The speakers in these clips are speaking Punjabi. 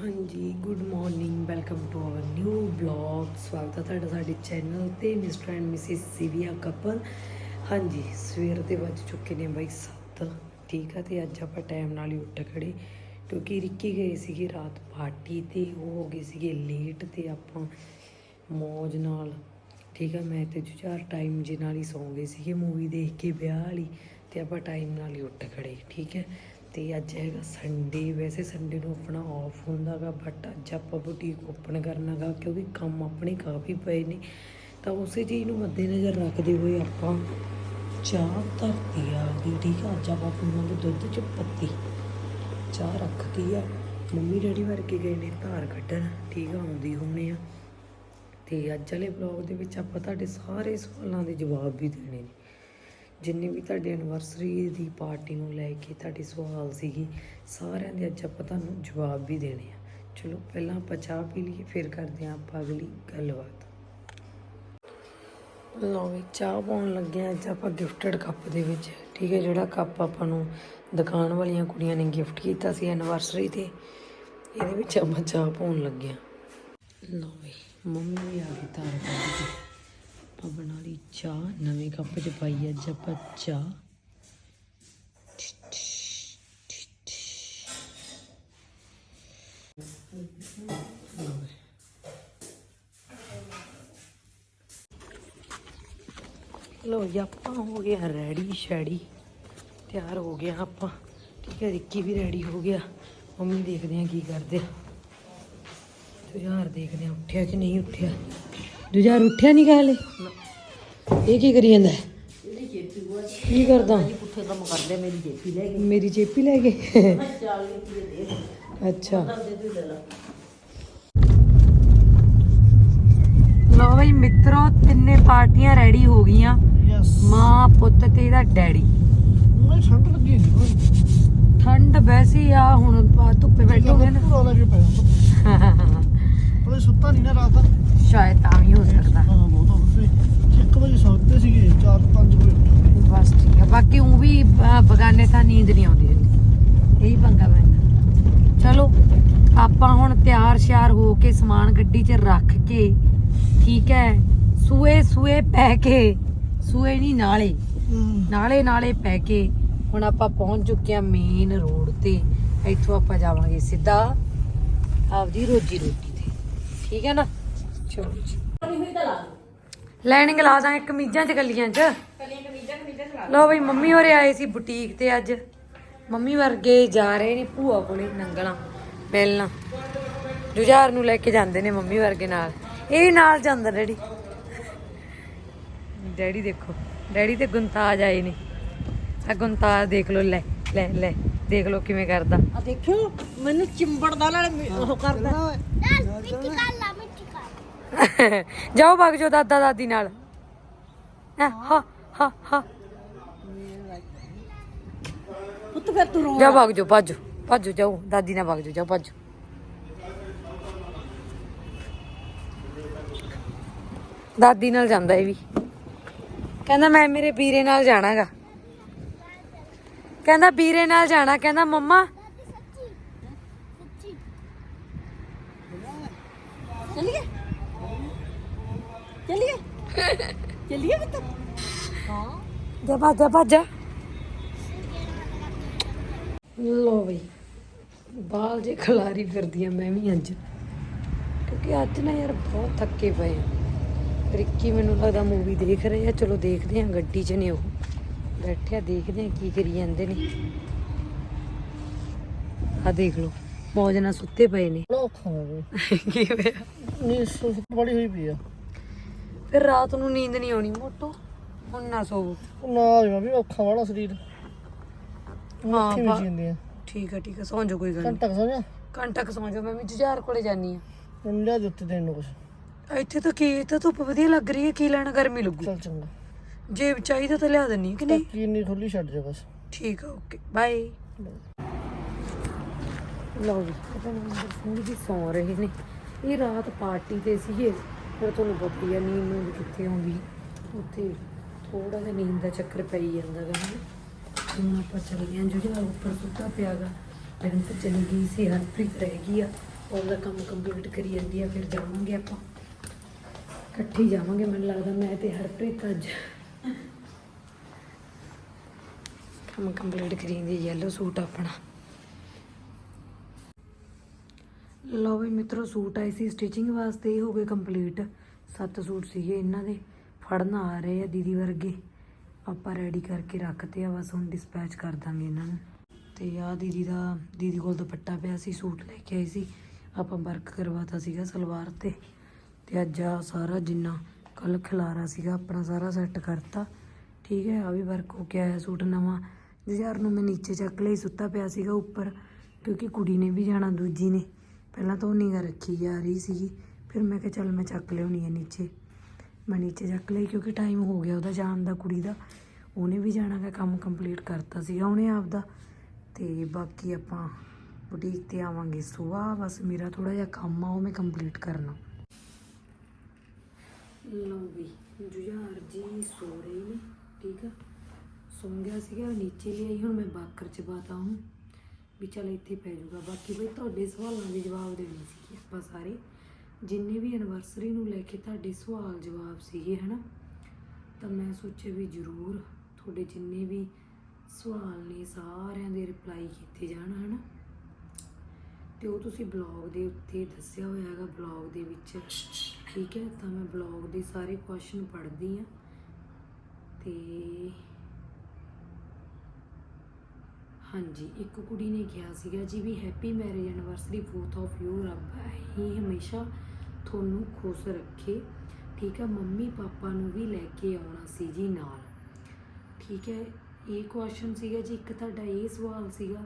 ਹਾਂਜੀ good morning welcome to our new blog ਸਵਾਗਤ ਹੈ ਤੁਹਾਡਾ ਸਾਡੇ ਚੈਨਲ ਤੇ mister and missus Sivia couple. ਹਾਂਜੀ, ਸਵੇਰ ਦੇ ਵੱਜ ਚੁੱਕੇ ਨੇ ਬਾਈ 7 ਠੀਕ ਆ, ਤੇ ਅੱਜ ਆਪਾਂ ਟਾਈਮ ਨਾਲ ਹੀ ਉੱਠ ਖੜੇ। ਕਿਉਂਕਿ ਰਿੱਕੀ ਗਏ ਸੀਗੇ ਰਾਤ ਪਾਰਟੀ ਤੇ, ਉਹ ਹੋ ਗਏ ਸੀਗੇ ਲੇਟ ਤੇ ਆਪਾਂ ਮੌਜ ਨਾਲ। ਠੀਕ ਆ, ਮੈਂ ਤੇ ਜੁਝਾਰ ਟਾਈਮ ਜੇ ਨਾਲ ਹੀ ਸੌਂ ਗਏ ਸੀਗੇ ਮੂਵੀ ਦੇਖ ਕੇ ਵਿਆਹ ਵਾਲੀ, ਤੇ ਆਪਾਂ ਟਾਈਮ ਨਾਲ ਹੀ ਉੱਠ ਖੜੇ। ਠੀਕ ਹੈ ਤੇ ਅੱਜ ਹੈਗਾ ਸੰਡੇ ਵੈਸੇ ਸੰਡੇ ਨੂੰ ਆਪਣਾ ਆਫ ਹੁੰਦਾਗਾ ਬਟ ਅੱਜ ਆਪਾਂ ਬੁਟੀਕ ਓਪਨ ਕਰਨਾਗਾ ਕਿਉਂਕਿ ਕੰਮ ਆਪਣੇ ਕਾਫੀ ਪਏ ਨੇ। ਤਾਂ ਉਸੇ ਚੀਜ਼ ਨੂੰ ਮੱਦੇਨਜ਼ਰ ਰੱਖਦੇ ਹੋਏ ਆਪਾਂ ਚਾਹ ਧਰਤੀ ਆ ਗਈ ਠੀਕ ਆ? ਅੱਜ ਆਪਾਂ ਪੀਵਾਂਗੇ ਦੁੱਧ ਚ ਪੱਤੀ, ਚਾਹ ਰੱਖਤੀ ਆ। ਮੰਮੀ ਡੈਡੀ ਵਰਗੇ ਗਏ ਨੇ ਧਾਰ ਕੱਢਣ, ਠੀਕ ਆ? ਆਉਂਦੀ ਹੋਣੇ ਆ। ਤੇ ਅੱਜ ਵਾਲੇ ਵਲੌਗ ਦੇ ਵਿੱਚ ਆਪਾਂ ਤੁਹਾਡੇ ਸਾਰੇ ਸਵਾਲਾਂ ਦੇ ਜਵਾਬ ਵੀ ਦੇਣੇ ਨੇ। ਜਿੰਨੇ ਵੀ ਤੁਹਾਡੇ ਐਨਵਰਸਰੀ ਦੀ ਪਾਰਟੀ ਨੂੰ ਲੈ ਕੇ ਤੁਹਾਡੇ ਸਵਾਲ ਸੀਗੇ, ਸਾਰਿਆਂ ਦੇ ਅੱਜ ਆਪਾਂ ਤੁਹਾਨੂੰ ਜਵਾਬ ਵੀ ਦੇਣੇ ਆ। ਚਲੋ, ਪਹਿਲਾਂ ਆਪਾਂ ਚਾਹ ਪੀ ਲਈਏ, ਫਿਰ ਕਰਦੇ ਹਾਂ ਆਪਾਂ ਅਗਲੀ ਗੱਲਬਾਤ। ਲਓ ਵੀ, ਚਾਹ ਪਾਉਣ ਲੱਗੇ ਹਾਂ ਅੱਜ ਆਪਾਂ ਗਿਫਟਡ ਕੱਪ ਦੇ ਵਿੱਚ। ਠੀਕ ਹੈ, ਜਿਹੜਾ ਕੱਪ ਆਪਾਂ ਨੂੰ ਦੁਕਾਨ ਵਾਲੀਆਂ ਕੁੜੀਆਂ ਨੇ ਗਿਫਟ ਕੀਤਾ ਸੀ ਐਨਵਰਸਰੀ ਤੇ, ਇਹਦੇ ਵਿੱਚ ਆਪਾਂ ਚਾਹ ਪਾਉਣ ਲੱਗੇ ਹਾਂ। ਲਓ ਵੀ, ਮੰਮੀ ਵੀ ਆ ਗਈ ਤਾਰ ਆਪਾਂ ਬਣਾ ਲਈ ਚਾਹ, ਨਵੇਂ ਕੱਪ 'ਚ ਪਾਈ ਅੱਜ ਆਪਾਂ ਚਾਹ। ਲੋ ਜੀ, ਆਪਾਂ ਹੋ ਗਿਆ ਰੈਡੀ ਸ਼ੈਡੀ। ਤਿਆਰ ਹੋ ਗਿਆ ਆਪਾਂ। ਠੀਕ ਹੈ, ਰਿੱਕੀ ਵੀ ਰੈਡੀ ਹੋ ਗਿਆ। ਮੰਮੀ ਦੇਖਦੇ ਆ ਕੀ ਕਰਦੇ ਆ। ਜੁਝਾਰ ਦੇਖਦੇ ਆ, ਉੱਠਿਆ ਕਿ ਨਹੀਂ ਉੱਠਿਆ? ਜੁਝਾਰ ਉੱਠਿਆ ਨਹੀਂ ਕਾਲੇ ਇਹ ਕੀ ਕਰੀ ਜਾਂਦਾ? ਹੈ? ਕੀ ਕਰਦਾ? ਪੁੱਠੇ ਕੰਮ ਕਰਦੇ ਮੇਰੀ ਜੇਪੀ ਲੈ ਗਈ ਮੇਰੀ ਚੇਪੀ ਲੈ ਗਏ ਮੈਂ ਦੇ ਅੱਛਾ। ਦੇ ਦੇ ਲੈ ਲਾ ਲੋ ਬਈ ਮਿੱਤਰੋ ਤਿੰਨੇ ਪਾਰਟੀਆਂ ਰੈਡੀ ਹੋ ਗਈਆਂ। ਯਸ ਮਾਂ ਪੁੱਤ ਤੇ ਇਹਦਾ ਡੈਡੀ ਮੈਂ ਠੰਡ ਲੱਗੀ ਨਹੀਂ ਓਏ ਠੰਡ ਵੈਸੀ ਆ ਹੁਣ ਆ ਧੁੱਪੇ ਬੈਠੋਗੇ ਨਾ। ਪੂਰਾ ਲੱਗੇ ਪਿਆ ਉਹਦੇ ਸੁੱਤਾ ਨਹੀਂ ਨਾ ਰਾਤ। ਸ਼ਾਇਦ ਤਾਂ ਵੀ ਹੋ ਸਕਦਾ। ਹਾਂ ਬਹੁਤ ਹੋ ਗਏ 1 ਵਜੇ ਸੌਂਦੇ ਸੀਗੇ 4-5 ਵਜੇ ਉੱਠੇ ਬਸ ਠੀਕ ਆ ਬਾਕੀ ਉਹ ਵੀ ਬਗਾਨੇ ਤਾਂ ਨੀਂਦ ਨਹੀਂ ਆਉਂਦੀ ਇਹੀ ਪੰਗਾ ਪੈਂਦਾ ਚਲੋ ਆਪਾਂ ਹੁਣ ਤਿਆਰ ਸ਼ਿਆਰ ਹੋ ਕੇ ਸਮਾਨ ਗੱਡੀ 'ਚ ਰੱਖ ਕੇ ਠੀਕ ਹੈ ਸੂਏ ਸੂਏ ਪੈ ਕੇ ਸੂਏ ਨਹੀਂ ਨਾਲੇ। ਨਾਲੇ ਨਾਲੇ ਪੈ ਕੇ ਹੁਣ ਆਪਾਂ ਪਹੁੰਚ ਚੁੱਕੇ ਆ ਮੇਨ ਰੋਡ ਤੇ। ਇੱਥੋਂ ਆਪਾਂ ਜਾਵਾਂਗੇ ਸਿੱਧਾ ਆਪਦੀ ਰੋਜੀ ਰੋਟੀ ਤੇ। ਠੀਕ ਹੈ ਨਾ? ਲੈਣਿੰਗ ਲਾ ਦਾਂਗੇ ਕਮੀਜ਼ਾਂ ਚ ਗੱਲੀਆਂ ਚ। ਲੋ ਬਈ ਮੰਮੀ ਹੋਰੇ ਆਏ ਸੀ ਬੁਟੀਕ ਤੇ ਅੱਜ। ਮੰਮੀ ਵਰਗੇ ਜਾ ਰਹੇ ਨੇ ਭੂਆ ਕੋਲੇ ਨੰਗਣਾ ਮਿਲਣਾ ਜੁਝਾਰ ਨੂੰ ਲੈ ਕੇ ਜਾਂਦੇ ਨੇ ਮੰਮੀ ਵਰਗੇ ਨਾਲ। ਇਹ ਵੀ ਨਾਲ ਜਾਂਦਾ ਡੈਡੀ। ਡੈਡੀ ਦੇਖੋ ਡੈਡੀ ਤੇ ਗੁੰਤਾਜ ਆਏ ਨੇ। ਆ ਗੁੰਤਾਜ ਦੇਖ ਲੋ ਲੈ ਲੈ ਲੈ ਦੇਖ ਲੋ ਕਿਵੇਂ ਕਰਦਾ। ਆ ਦੇਖਿਓ ਮੈਨੂੰ ਚਿੰਬੜਦਾ ਨਾਲ ਉਹ ਕਰਦਾ। ਜਾਓ ਭਗ ਜਾਓ ਦਾਦਾ ਦਾਦੀ ਨਾਲ। ਹੈਂ, ਹਾ ਹਾ ਹਾ। ਪੁੱਤ ਫਿਰ ਤੂੰ ਰੋ ਜਾ ਭਗ ਜਾਓ ਭੱਜੋ ਭੱਜੋ ਜਾਓ। ਦਾਦੀ ਨਾਲ ਭਗ ਜਾਓ ਜਾਓ ਭੱਜੋ। ਦਾਦੀ ਨਾਲ ਜਾਂਦਾ ਇਹ ਵੀ। ਕਹਿੰਦਾ ਮੈਂ ਮੇਰੇ ਵੀਰੇ ਨਾਲ ਜਾਣਾਗਾ। ਕਹਿੰਦਾ ਵੀਰੇ ਨਾਲ ਜਾਣਾ ਕਹਿੰਦਾ ਮੰਮਾ ਚੱਲੀਏ? ਚੱਲੀਏ ਪੁੱਤ ਹਾਂ। ਜਾ ਭੱਜ ਜਾ। ਭੱਜ ਜਾ ਲੋ ਬਈ ਬਾਲ ਜੇ ਖਲਾਰੀ ਫਿਰਦੀ ਆ ਮੈਂ ਵੀ ਅੱਜ। ਕਿਉਂਕਿ ਅੱਜ ਨਾ ਯਾਰ ਬਹੁਤ ਥੱਕੇ ਪਏ ਆ। ਰਿੱਕੀ ਮੈਨੂੰ ਲੱਗਦਾ ਮੂਵੀ ਦੇਖ ਰਹੇ ਆ ਚਲੋ ਦੇਖਦੇ ਆ ਗੱਡੀ 'ਚ ਨੇ ਉਹ। ਬੈਠੇ ਆ ਦੇਖਦੇ ਆ ਕੀ ਕਰੀ ਜਾਂਦੇ ਨੇ। ਆ ਦੇਖ ਲਓ ਮੌਜ ਨਾਲ ਸੁੱਤੇ ਪਏ ਨੇ। ਗਿਆ। ਕੀ ਹੋਇਆ? ਨੀ ਸੁੱਤ ਬੜੀ ਹੋਈ ਪਈ ਆ। ਫਿਰ ਰਾਤ ਨੂੰ ਨੀਂਦ ਨਹੀਂ ਆਉਣੀ ਮੋਟੋ। ਹੁਣ ਨਾ ਸੋਵੋ। ਨਾ ਆ ਵੀ ਔਖਾ ਵਾਲਾ ਸਰੀਰ। ਹਾਂ ਕਿਵੇਂ ਬਾ- ਜੀਂਦੇ ਆ। ਠੀਕ ਆ ਠੀਕ ਆ ਸੌਂ ਜਾਓ ਕੋਈ ਗੱਲ ਨਹੀਂ ਘੰਟਾ ਕੁ ਸੌਂ ਜਾ। ਘੰਟਾ ਕੁ ਸੌਂ ਜਾਓ ਮੈਂ ਵੀ ਜੁਝਾਰ ਕੋਲੇ ਜਾਨੀ ਆ। ਮੈਨੂੰ ਲਿਆ ਦੇ ਉੱਤੇ ਦੇਣ ਨੂੰ ਕੁਛ। ਇੱਥੇ ਤਾਂ ਕੀ ਇੱਥੇ ਧੁੱਪ ਵਧੀਆ ਲੱਗ ਰਹੀ ਹੈ ਕੀ ਲੈਣਾ ਗਰਮੀ ਲੱਗੂ। ਚੱਲ ਚੰਗਾ। ਜੇ ਚਾਹੀਦਾ ਤਾਂ ਲਿਆ ਦਿੰਨੀ ਆ ਕਿ ਨਹੀਂ? ਟੱਕੀ ਨਹੀਂ ਖੁੱਲੀ ਛੱਡ ਜਾ ਬਸ। ਠੀਕ ਆ ਓਕੇ ਬਾਏ। ਲਓ ਜੀ ਰਮਿੰਦਰ ਸਿੰਘ ਜੀ ਸੌਂ ਰਹੇ ਨੇ। ਇਹ ਰਾਤ ਪਾਰਟੀ ਤੇ ਸੀਗੇ। ਫਿਰ ਤੁਹਾਨੂੰ ਪਤਾ ਹੀ ਆ, ਨੀਂਦ ਨੂੰ ਕਿੱਥੇ ਆਉਂਦੀ? ਉੱਥੇ ਥੋੜਾ ਜਿਹਾ ਨੀਂਦ ਦਾ ਚੱਕਰ ਪਈ ਜਾਂਦਾ ਗਾ ਹੁਣ ਆਪਾਂ ਚੱਲ ਗਏ ਜਿਹੜਾ ਉੱਪਰ ਸੁੱਤਾ ਪਿਆਗਾ ਫਿਰ ਤਾਂ ਚਲੀ ਗਈ ਸੀ, ਹਰਪ੍ਰੀਤ ਰਹਿ ਗਈ ਆ। ਉਹਦਾ ਕੰਮ ਕੰਪਲੀਟ ਕਰੀ ਜਾਂਦੀ ਆ, ਫਿਰ ਜਾਵਾਂਗੇ ਆਪਾਂ। ਇਕੱਠੇ ਜਾਵਾਂਗੇ, ਮੈਨੂੰ ਲੱਗਦਾ ਮੈਂ ਤੇ ਹਰਪ੍ਰੀਤ ਅੱਜ। ਕੰਮ ਕੰਪਲੀਟ ਕਰੀ ਜਾਂਦੀ ਯੈਲੋ ਸੂਟ ਆਪਣਾ। ਲਓ ਵੀ ਮਿੱਤਰੋ, ਸੂਟ ਆਏ ਸੀ ਸਟਿਚਿੰਗ ਵਾਸਤੇ, ਇਹ ਹੋ ਗਏ ਕੰਪਲੀਟ ਸੱਤ ਸੂਟ ਸੀਗੇ ਇਹਨਾਂ ਦੇ, ਫੜਨ ਆ ਰਹੇ ਆ ਦੀਦੀ ਵਰਗੇ। ਆਪਾਂ ਰੈਡੀ ਕਰਕੇ ਰੱਖਤੇ ਆ, ਬਸ ਹੁਣ ਡਿਸਪੈਚ ਕਰ ਦਾਂਗੇ ਇਹਨਾਂ ਨੂੰ। ਤੇ ਆ ਦੀਦੀ ਦਾ, ਦੀਦੀ ਕੋਲ ਦੁਪੱਟਾ ਪਿਆ ਸੀ, ਸੂਟ ਲੈ ਕੇ ਆਈ ਸੀ। ਆਪਾਂ ਵਰਕ ਕਰਵਾਤਾ ਸੀਗਾ ਸਲਵਾਰ ਤੇ। ਤੇ ਅੱਜ ਆ ਸਾਰਾ ਜਿੰਨਾ ਕੱਲ ਖਿਲਾਰਾ ਸੀਗਾ, ਆਪਣਾ ਸਾਰਾ ਸੈੱਟ ਕਰਤਾ। ਠੀਕ ਹੈ ਆ ਵੀ ਵਰਕ ਹੋ ਕੇ ਆਇਆ ਸੂਟ ਨਵਾਂ। ਜਿਜ਼ਾਰ ਨੂੰ ਮੈਂ ਨੀਚੇ ਚੱਕ ਲਈ ਸੁੱਤਾ ਪਿਆ ਸੀਗਾ ਉੱਪਰ, ਕਿਉਂਕਿ ਕੁੜੀ ਨੇ ਵੀ ਜਾਣਾ, ਦੂਜੀ ਨੇ। ਪਹਿਲਾਂ ਤਾਂ ਉਹ ਨਿਗਾ ਰੱਖੀ ਜਾ ਰਹੀ ਸੀਗੀ, ਫਿਰ ਮੈਂ ਕਿਹਾ ਚੱਲ ਮੈਂ ਚੱਕ ਲਿਆਉਣੀ ਆ ਨੀਚੇ। ਮੈਂ ਨੀਚੇ ਚੱਕ ਲਈ ਕਿਉਂਕਿ ਟਾਈਮ ਹੋ ਗਿਆ ਉਹਦਾ ਜਾਣ ਦਾ, ਕੁੜੀ ਦਾ। ਉਹਨੇ ਵੀ ਜਾਣਾ ਗਾ, ਕੰਮ ਕੰਪਲੀਟ ਕਰਤਾ ਸੀਗਾ ਉਹਨੇ ਆਪਦਾ। ਤੇ ਬਾਕੀ ਆਪਾਂ ਬੁਟੀਕ ਤੇ ਆਵਾਂਗੇ ਸੁਬਾਹ ਬਸ ਮੇਰਾ ਥੋੜਾ ਜਿਹਾ ਕੰਮ ਆ, ਉਹ ਮੈਂ ਕੰਪਲੀਟ ਕਰਨਾ। ਲਓ ਵੀ, ਜੁਝਾਰ ਜੀ ਸੋ ਰਹੇ ਨੇ, ਠੀਕ ਆ? ਸੌਂ ਗਿਆ ਸੀਗਾ, ਨੀਚੇ ਲਈ ਹੁਣ ਮੈਂ ਬਾਕਰ ਚ ਬਾਤਾ ਹੂੰ ਵੀ ਚੱਲ ਇੱਥੇ ਪੈ ਜਾਊਗਾ। ਬਾਕੀ ਬਈ ਤੁਹਾਡੇ ਸਵਾਲਾਂ ਦੇ ਜਵਾਬ ਦੇਣੇ ਸੀਗੇ ਆਪਾਂ ਸਾਰੇ। ਜਿੰਨੇ ਵੀ ਐਨਵਰਸਰੀ ਨੂੰ ਲੈ ਕੇ ਤੁਹਾਡੇ ਸਵਾਲ ਜਵਾਬ ਸੀਗੇ, ਹਨਾ? ਤਾਂ ਮੈਂ ਸੋਚਿਆ ਵੀ ਜ਼ਰੂਰ ਤੁਹਾਡੇ ਜਿੰਨੇ ਵੀ ਸਵਾਲ ਨੇ ਸਾਰਿਆਂ ਦੇ ਰਿਪਲਾਈ ਕੀਤੇ ਜਾਣ, ਹਨਾ? ਤੇ ਉਹ ਤੁਸੀਂ ਬਲੌਗ ਦੇ ਉੱਤੇ ਦੱਸਿਆ ਹੋਇਆ ਹੈਗਾ ਬਲੌਗ ਦੇ ਵਿੱਚ। ਠੀਕ ਹੈ, ਤਾਂ ਮੈਂ ਬਲੌਗ ਦੇ ਸਾਰੇ ਕੁਐਸਚਨ ਪੜ੍ਹਦੀ ਆ ਤੇ ਹਾਂਜੀ, ਇੱਕ ਕੁੜੀ ਨੇ ਕਿਹਾ ਸੀਗਾ, ਜੀ ਵੀ happy marriage anniversary 4th of you ਰੱਬ ਹੀ ਹਮੇਸ਼ਾ ਤੁਹਾਨੂੰ ਖੁਸ਼ ਰੱਖੇ। ਠੀਕ ਹੈ ਮੰਮੀ ਪਾਪਾ ਨੂੰ ਵੀ ਲੈ ਕੇ ਆਉਣਾ ਸੀ ਜੀ ਨਾਲ। ਠੀਕ ਹੈ, ਇਹ ਕੁਐਸਚਨ ਸੀਗਾ ਜੀ, ਇੱਕ ਤੁਹਾਡਾ ਇਹ ਸਵਾਲ ਸੀਗਾ।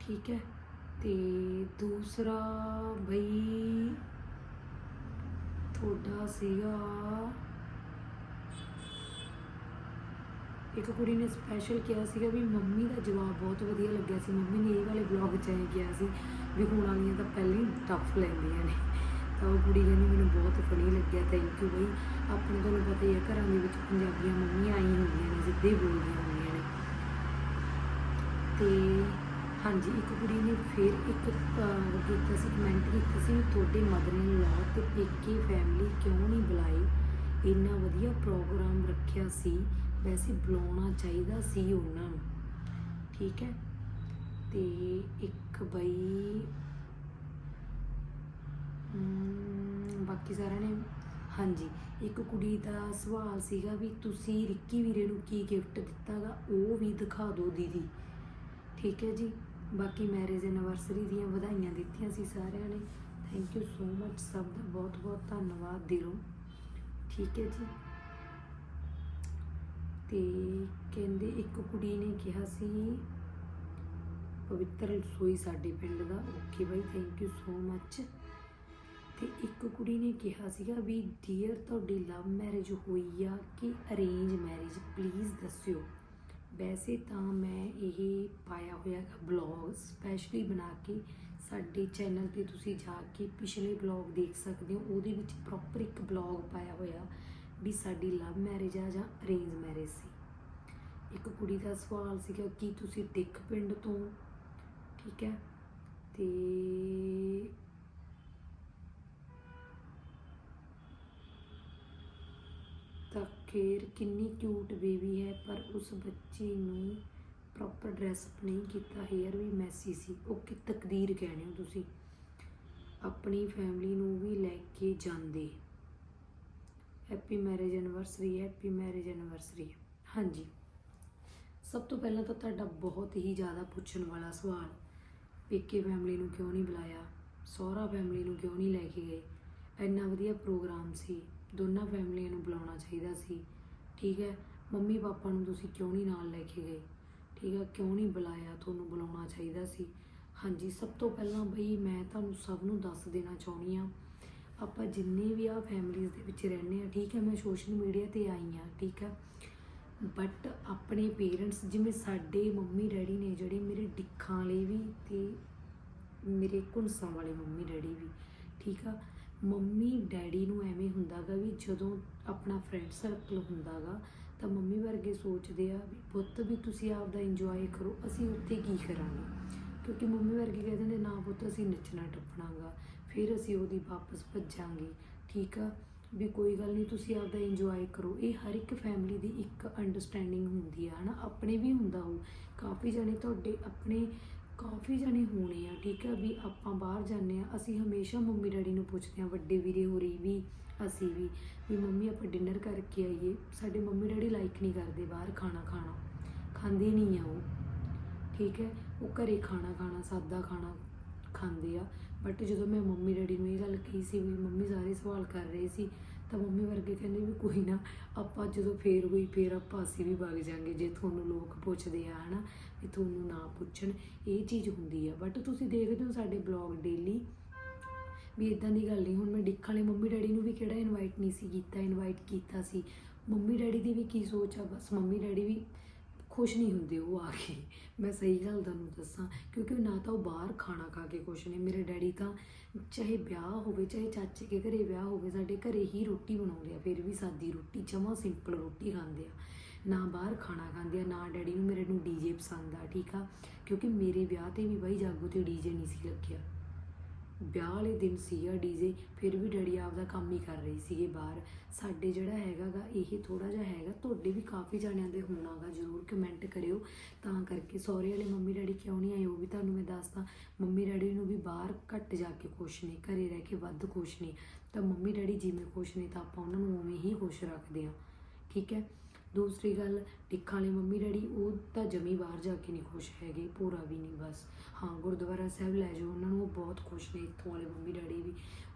ਠੀਕ ਹੈ, ਤੇ ਦੂਸਰਾ ਬਈ ਤੁਹਾਡਾ ਸੀਗਾ ਇੱਕ ਕੁੜੀ ਨੇ ਸਪੈਸ਼ਲ ਕਿਹਾ ਸੀਗਾ ਵੀ ਮੰਮੀ ਦਾ ਜਵਾਬ ਬਹੁਤ ਵਧੀਆ ਲੱਗਿਆ ਸੀ। ਮੰਮੀ ਨੇ ਇਹ ਵਾਲੇ ਬਲੌਗ 'ਚ ਐਂ ਕਿਹਾ ਸੀ ਵੀ ਹੁਣ ਵਾਲੀਆਂ ਤਾਂ ਪਹਿਲਾਂ ਹੀ ਟਫ ਲੈਂਦੀਆਂ ਨੇ। ਤਾਂ ਉਹ ਕੁੜੀ ਕਹਿੰਦੀ, ਮੈਨੂੰ ਬਹੁਤ ਫਨੀ ਲੱਗਿਆ ਥੈਂਕ ਯੂ ਬਈ। ਆਪਣੇ ਤੁਹਾਨੂੰ ਪਤਾ ਹੀ ਹੈ ਘਰਾਂ ਦੇ ਵਿੱਚ ਪੰਜਾਬੀਆਂ ਮੰਮੀਆਂ ਆਈ ਹੁੰਦੀਆਂ ਨੇ, ਸਿੱਧੇ ਬੋਲਦੀਆਂ ਹੁੰਦੀਆਂ ਨੇ। ਤੇ ਹਾਂਜੀ, ਇੱਕ ਕੁੜੀ ਨੇ ਫਿਰ ਇੱਕ ਕੀਤਾ ਸੀ ਕਮੈਂਟ ਕੀਤਾ ਸੀ ਵੀ ਤੁਹਾਡੇ ਮਦਰ ਇਨ ਲਾ ਤੇ ਪੇਕੇ ਫੈਮਿਲੀ ਕਿਉਂ ਨਹੀਂ ਬੁਲਾਈ ਇੰਨਾ ਵਧੀਆ ਪ੍ਰੋਗਰਾਮ ਰੱਖਿਆ ਸੀ। ਵੈਸੇ ਬੁਲਾਉਣਾ ਚਾਹੀਦਾ ਸੀ ਉਹਨਾਂ ਨੂੰ, ਠੀਕ ਹੈ? ਤੇ ਇੱਕ ਬਈ ਬਾਕੀ ਸਾਰਿਆਂ ਨੇ, ਹਾਂਜੀ, ਇੱਕ ਕੁੜੀ ਦਾ ਸਵਾਲ ਸੀਗਾ ਵੀ ਤੁਸੀਂ ਰਿੱਕੀ ਵੀਰੇ ਨੂੰ ਕੀ ਗਿਫਟ ਦਿੱਤਾਗਾ, ਉਹ ਵੀ ਦਿਖਾ ਦਿਓ ਦੀਦੀ, ਠੀਕ ਹੈ ਜੀ? ਬਾਕੀ ਮੈਰਿਜ ਐਨਵਰਸਰੀ ਦੀਆਂ ਵਧਾਈਆਂ ਦਿੱਤੀਆਂ ਸੀ ਸਾਰਿਆਂ ਨੇ। ਥੈਂਕ ਯੂ ਸੋ ਮਚ ਸਭ ਦਾ ਬਹੁਤ ਬਹੁਤ ਧੰਨਵਾਦ ਦਿਲੋਂ, ਠੀਕ ਹੈ ਜੀ? ਤੇ ਕਹਿੰਦੇ ਇੱਕ ਕੁੜੀ ਨੇ ਕਿਹਾ ਸੀ, ਪਵਿੱਤਰ ਰਸੋਈ ਸਾਡੇ ਪਿੰਡ ਦਾ। Okay bye thank you so much ਤੇ ਇੱਕ ਕੁੜੀ ਨੇ ਕਿਹਾ ਸੀਗਾ ਵੀ ਡੀਅਰ ਤੁਹਾਡੀ ਲਵ ਮੈਰਿਜ ਹੋਈ ਆ ਕਿ ਅਰੇਂਜ ਮੈਰਿਜ ਪਲੀਜ਼ ਦੱਸਿਓ। ਵੈਸੇ ਤਾਂ ਮੈਂ ਇਹ ਪਾਇਆ ਹੋਇਆ ਬਲੌਗ ਸਪੈਸ਼ਲੀ ਬਣਾ ਕੇ ਸਾਡੇ ਚੈਨਲ ਤੇ ਤੁਸੀਂ ਜਾ ਕੇ ਪਿਛਲੇ ਬਲੌਗ ਦੇਖ ਸਕਦੇ ਹੋ। ਉਹਦੇ ਵਿੱਚ ਪ੍ਰੋਪਰ ਇੱਕ ਬਲੌਗ ਪਾਇਆ ਹੋਇਆ। ਵੀ ਸਾਡੀ ਲਵ ਮੈਰਿਜ ਆ ਜਾਂ ਅਰੇਂਜ ਮੈਰਿਜ ਸੀ। ਇੱਕ ਕੁੜੀ ਦਾ ਸਵਾਲ ਸੀਗਾ ਕਿ ਤੁਸੀਂ ਟਿੱਕ ਪਿੰਡ ਤੋਂ? ਠੀਕ ਹੈ? ਤੇ ਤਾਂ ਕਿੰਨੀ ਕਿਊਟ ਬੇਬੀ ਹੈ, ਪਰ ਉਸ ਬੱਚੀ ਨੂੰ ਪ੍ਰੋਪਰ ਡਰੈਸ ਨਹੀਂ ਕੀਤਾ ਹੇਅਰ ਵੀ ਮੈਸੀ ਸੀ। ਉਹ ਕਿ ਤਕਦੀਰ ਕਹਿਣੇ ਹੋ ਤੁਸੀਂ। ਆਪਣੀ ਫੈਮਿਲੀ ਨੂੰ ਵੀ ਲੈ ਕੇ ਜਾਂਦੇ। Happy marriage anniversary happy marriage anniversary ਹਾਂਜੀ। ਸਭ ਤੋਂ ਪਹਿਲਾਂ ਤਾਂ ਤੁਹਾਡਾ ਬਹੁਤ ਹੀ ਜ਼ਿਆਦਾ ਪੁੱਛਣ ਵਾਲਾ ਸਵਾਲ, ਪੇਕੇ ਫੈਮਿਲੀ ਨੂੰ ਕਿਉਂ ਨਹੀਂ ਬੁਲਾਇਆ? ਸਹੁਰਾ ਫੈਮਿਲੀ ਨੂੰ ਕਿਉਂ ਨਹੀਂ ਲੈ ਕੇ ਗਏ? ਇੰਨਾ ਵਧੀਆ ਪ੍ਰੋਗਰਾਮ ਸੀ, ਦੋਨਾਂ ਫੈਮਲੀਆਂ ਨੂੰ ਬੁਲਾਉਣਾ ਚਾਹੀਦਾ ਸੀ। ਠੀਕ ਹੈ, ਮੰਮੀ ਪਾਪਾ ਨੂੰ ਤੁਸੀਂ ਕਿਉਂ ਨਹੀਂ ਨਾਲ ਲੈ ਕੇ ਗਏ? ਠੀਕ ਹੈ, ਕਿਉਂ ਨਹੀਂ ਬੁਲਾਇਆ, ਤੁਹਾਨੂੰ ਬੁਲਾਉਣਾ ਚਾਹੀਦਾ ਸੀ? ਹਾਂਜੀ, ਸਭ ਤੋਂ ਪਹਿਲਾਂ ਬਈ ਮੈਂ ਤੁਹਾਨੂੰ ਸਭ ਨੂੰ ਦੱਸ ਦੇਣਾ ਚਾਹੁੰਦੀ ਆ ਆਪਾਂ ਜਿੰਨੇ ਵੀ ਆ ਫੈਮਲੀਆਂ ਦੇ ਵਿੱਚ ਰਹਿੰਦੇ ਆ ਠੀਕ ਹੈ, ਮੈਂ ਸੋਸ਼ਲ ਮੀਡੀਆ ਤੇ ਆਈ ਆ ਠੀਕ ਹੈ। ਬਟ ਆਪਣੇ ਪੇਰੈਂਟਸ ਜਿਵੇਂ ਸਾਡੇ ਮੰਮੀ ਡੈਡੀ ਨੇ ਜਿਹੜੇ ਮੇਰੇ ਡਿੱਖਾਂ ਵਾਲੇ ਵੀ ਤੇ ਮੇਰੇ ਕੁੰਸਾਂ ਵਾਲੇ ਮੰਮੀ ਡੈਡੀ ਵੀ, ਠੀਕ ਆ। ਮੰਮੀ ਡੈਡੀ ਨੂੰ ਐਵੇਂ ਹੁੰਦਾਗਾ ਵੀ ਜਦੋਂ ਆਪਣਾ ਫਰੈਂਡ ਸਰਕਲ ਹੁੰਦਾਗਾ ਤਾਂ ਮੰਮੀ ਵਰਗੇ ਸੋਚਦੇ ਆ ਵੀ ਪੁੱਤ ਵੀ ਤੁਸੀਂ ਆਪਦਾ ਇੰਜੋਏ ਕਰੋ, ਅਸੀਂ ਉੱਥੇ ਕੀ ਕਰਾਂਗੇ? ਕਿਉਂਕਿ ਮੰਮੀ ਵਰਗੇ ਕਹਿੰਦੇ ਨੇ ਨਾ ਪੁੱਤ, ਅਸੀਂ ਨੱਚਣਾ ਟੱਪਣਾਗਾ ਫਿਰ ਅਸੀਂ ਉਹਦੀ ਵਾਪਸ ਭੱਜਾਂਗੇ, ਠੀਕ ਆ? ਵੀ ਕੋਈ ਗੱਲ ਨਹੀਂ, ਤੁਸੀਂ ਆਪਦਾ ਇੰਜੋਏ ਕਰੋ। ਇਹ ਹਰ ਇੱਕ ਫੈਮਿਲੀ ਦੀ ਇੱਕ ਅੰਡਰਸਟੈਂਡਿੰਗ ਹੁੰਦੀ ਆ, ਹਨਾ? ਆਪਣੇ ਵੀ ਹੁੰਦਾ ਹੋ ਕਾਫੀ ਜਣੇ ਤੁਹਾਡੇ ਆਪਣੇ, ਕਾਫੀ ਜਣੇ ਹੋਣੇ ਆ, ਠੀਕ ਆ? ਵੀ ਆਪਾਂ ਬਾਹਰ ਜਾਂਦੇ ਆ, ਅਸੀਂ ਹਮੇਸ਼ਾ ਮੰਮੀ ਡੈਡੀ ਨੂੰ ਪੁੱਛਦੇ ਆ, ਵੱਡੇ ਵੀਰੇ ਹੋਰੀ ਵੀ, ਅਸੀਂ ਵੀ ਵੀ ਮੰਮੀ ਆਪਾਂ ਡਿਨਰ ਕਰਕੇ ਆਈਏ। ਸਾਡੇ ਮੰਮੀ ਡੈਡੀ ਲਾਈਕ ਨਹੀਂ ਕਰਦੇ ਬਾਹਰ ਖਾਣਾ ਖਾਣਾ। ਖਾਂਦੇ ਨਹੀਂ ਆ ਉਹ, ਠੀਕ ਹੈ? ਉਹ ਘਰੇ ਖਾਣਾ ਖਾਣਾ, ਸਾਦਾ ਖਾਣਾ ਖਾਂਦੇ ਆ। ਬਟ ਜਦੋਂ ਮੈਂ ਮੰਮੀ ਡੈਡੀ ਨੂੰ ਇਹ ਗੱਲ ਕਹੀ ਸੀ ਵੀ ਮੰਮੀ ਸਾਰੇ ਸਵਾਲ ਕਰ ਰਹੇ ਸੀ, ਤਾਂ ਮੰਮੀ ਵਰਗੇ ਕਹਿੰਦੇ ਵੀ ਕੋਈ ਨਾ, ਆਪਾਂ ਜਦੋਂ ਫੇਰ ਕੋਈ ਫੇਰ ਆਪਾਂ ਅਸੀਂ ਵੀ ਵਗ ਜਾਾਂਗੇ ਜੇ ਤੁਹਾਨੂੰ ਲੋਕ ਪੁੱਛਦੇ ਆ, ਹਨਾ, ਵੀ ਤੁਹਾਨੂੰ ਨਾ ਪੁੱਛਣ, ਇਹ ਚੀਜ਼ ਹੁੰਦੀ ਆ। ਬਟ ਤੁਸੀਂ ਦੇਖਦੇ ਹੋ ਸਾਡੇ ਬਲੌਗ ਡੇਲੀ ਵੀ ਇਦਾਂ ਦੀ ਗੱਲ ਨਹੀਂ, ਹੁਣ ਮੈਂ ਡਿੱਖ ਵਾਲੇ ਮੰਮੀ ਡੈਡੀ ਨੂੰ ਵੀ ਕਿਹੜਾ ਇਨਵਾਈਟ ਨਹੀਂ ਸੀ ਕੀਤਾ ਇਨਵਾਈਟ ਕੀਤਾ ਸੀ। ਮੰਮੀ ਡੈਡੀ ਦੀ ਵੀ ਕੀ ਸੋਚ ਆ, ਬਸ ਮੰਮੀ ਡੈਡੀ ਵੀ ਖੁਸ਼ ਨਹੀਂ ਹੁੰਦੇ ਉਹ ਆ ਕੇ। ਮੈਂ ਸਹੀ ਗੱਲ ਤੁਹਾਨੂੰ ਦੱਸਾਂ, ਕਿਉਂਕਿ ਨਾ ਤਾਂ ਉਹ ਬਾਹਰ ਖਾਣਾ ਖਾ ਕੇ ਖੁਸ਼ ਨੇ। ਮੇਰੇ ਡੈਡੀ ਤਾਂ ਚਾਹੇ ਵਿਆਹ ਹੋਵੇ, ਚਾਹੇ ਚਾਚੇ ਕੇ ਘਰੇ ਵਿਆਹ ਹੋਵੇ, ਸਾਡੇ ਘਰੇ ਹੀ ਰੋਟੀ ਬਣਾਉਂਦੇ ਆ, ਫਿਰ ਵੀ ਸਾਦੀ ਰੋਟੀ, ਜਮਾ ਸਿੰਪਲ ਰੋਟੀ ਖਾਂਦੇ ਆ। ਨਾ ਬਾਹਰ ਖਾਣਾ ਖਾਂਦੇ ਆ, ਨਾ ਡੈਡੀ ਨੂੰ ਮੇਰੇ ਨੂੰ ਡੀਜੇ ਪਸੰਦ ਆ, ਠੀਕ ਆ? ਕਿਉਂਕਿ ਮੇਰੇ ਵਿਆਹ ਤੇ ਵੀ ਬਾਈ ਜਾਗੋ ਤੇ ਡੀਜੇ ਨਹੀਂ ਸੀ ਲੱਗਿਆ ਵਿਆਹ ਵਾਲੇ ਦਿਨ ਸੀਗਾ ਡੀਜੇ ਫਿਰ ਵੀ ਡੈਡੀ ਆਪਦਾ ਕੰਮ ਹੀ ਕਰ ਰਹੇ ਸੀਗੇ ਬਾਹਰ। ਸਾਡੇ ਜਿਹੜਾ ਹੈਗਾਗਾ, ਇਹ ਥੋੜਾ ਜਿਹਾ ਹੈਗਾ, ਤੁਹਾਡੇ ਵੀ ਕਾਫੀ ਜਾਣਿਆਂ ਦੇ ਹੋਣਾਗਾ, ਜਰੂਰ ਕਮੈਂਟ ਕਰਿਓ। ਤਾਂ ਕਰਕੇ ਸਹੁਰੇ ਵਾਲੇ ਮੰਮੀ ਡੈਡੀ ਕਿਉਂ ਨਹੀਂ ਆਏ, ਉਹ ਵੀ ਤੁਹਾਨੂੰ ਮੈਂ ਦੱਸਦਾ। ਮੰਮੀ ਡੈਡੀ ਨੂੰ ਵੀ ਬਾਹਰ ਘੱਟ ਜਾ ਕੇ ਖੁਸ਼ ਨੇ, ਘਰੇ ਰਹਿ ਕੇ ਵੱਧ ਖੁਸ਼ ਨੇ। ਤਾਂ ਮੰਮੀ ਡੈਡੀ ਜਿਵੇਂ ਖੁਸ਼ ਨੇ, ਤਾਂ ਆਪਾਂ ਉਹਨਾਂ ਨੂੰ ਉਵੇਂ ਹੀ ਖੁਸ਼ ਰੱਖਦੇ ਹਾਂ। ਠੀਕ ਹੈ? ਦੂਸਰੀ ਗੱਲ, ਟਿੱਖਾਂ ਵਾਲੇ ਮੰਮੀ ਡੈਡੀ, ਉਹ ਤਾਂ ਜਮੀ ਬਾਹਰ ਜਾ ਕੇ ਨਹੀਂ ਖੁਸ਼ ਹੈਗੇ, ਪੂਰਾ ਵੀ ਨਹੀਂ ਬਸ। ਹਾਂ, ਗੁਰਦੁਆਰਾ ਸਾਹਿਬ ਲੈ ਜਾਓ, ਉਹਨਾਂ ਨੂੰ ਉਹ ਬਹੁਤ ਖੁਸ਼ ਨੇ, ਇੱਥੋਂ ਵਾਲੇ ਮੰਮੀ ਡੈਡੀ ਵੀ।